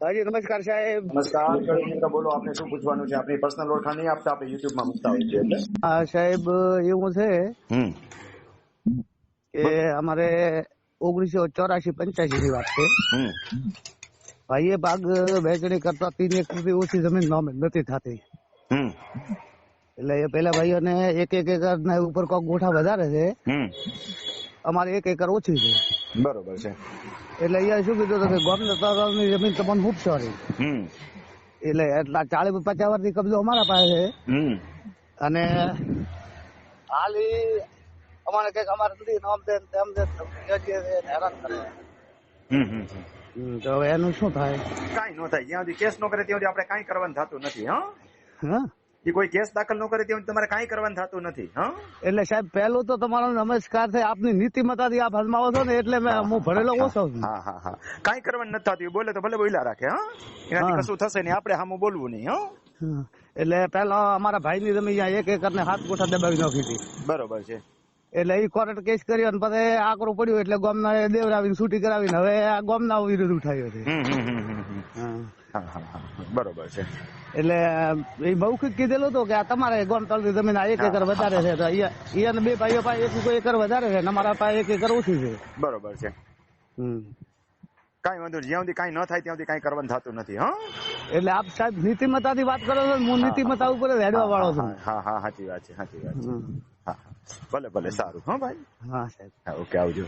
હાજી નમસ્કાર સાહેબ. નમસ્કાર. બોલો આપને શું પૂછવાનું છે? આપની પર્સનલ ઓળખાણ નહીં આપતા આપણે યુટ્યુબમાં મૂકતા હોય છે એટલે. હા સાહેબ એવું છે કે અમારે ઓગણીસો ચોરાશી પંચ્યાસી ની વાત છે. ભાઈએ ભાગ વહેંચણી કરતા તીન એક થી ઓછી જમીન નામે નથી થતી. હમ. એટલે એ પેલા ભાઈઓને એક એક એકર ના ઉપર કોક ગોઠા વધારે છે. હમ. અમારે એક એકર ઓછી છે. બરોબર છે. એટલે અહીંયા શું કીધું કે ગોમના તળાવની જમીન તમને મૂકશો નહીં એટલે એટલા ચાલીસ પચાસ વર્ષની કબજો અમારા પાસે છે. અને હાલ અમારે કંઈક અમારે નથી નામ દે તેમ દે હેરાન કરે. હમ હમ. હમ, તો હવે એનું શું થાય? કઈ ન થાય. જ્યાં સુધી કેસ ન કરે ત્યાં સુધી આપણે કઈ કરવાનું થતું નથી હા? હા? એ કોઈ કેસ દાખલ ન કરે ત્યાં તમારે કાંઈ કરવાનું થતું નથી હા? એટલે સાહેબ પહેલું તો તમારો નમસ્કાર છે આપની નીતિમત્તાથી આપ હજમાવો છો ને એટલે હું ભરેલો ઓછો છું. હા હા હા કાંઈ કરવાનું નથી થતું બોલે તો ભલે બોલ્યા રાખે હા? એનાથી કશું થશે નહીં આપણે સામું બોલવું નહીં હા. એટલે પેલા અમારા ભાઈની જમીન અહીંયા એક એકર ને હાથ ગોઠા દબાવી નાખી હતી. બરોબર છે. એટલે એ કોર્ટ કેસ કર્યો અને પછી આકરો પડ્યો એટલે ગોમના દેવરાવીને છૂટી કરાવીને હવે આ ગોમના વિરુદ્ધ ઉઠાવ્યો છે. બરોબર છે. એટલે એ મૌખિક કીધેલું હતું કે આ તમારે ગોમ તળની જમીન આ એક એકર વધારે છે. તો અહીંયા બે ભાઈઓ પાસે એક એકર વધારે છે અમારા પાસે એક એકર ઓછી છે. બરોબર છે. હમ. કઈ વાંધો જ્યાં સુધી કઈ ન થાય ત્યાં સુધી કઈ કરવાનું થતું નથી હા. એટલે આપ સાહેબ નીતિમત્તાથી વાત કરો છો હું નીતિમત્તા ઉપર હેડવા વાળો છું. હા હા સાચી વાત છે સાચી વાત છે. હા હા. ભલે ભલે સારું હા ભાઈ. હા સાહેબ. ઓકે આવજો.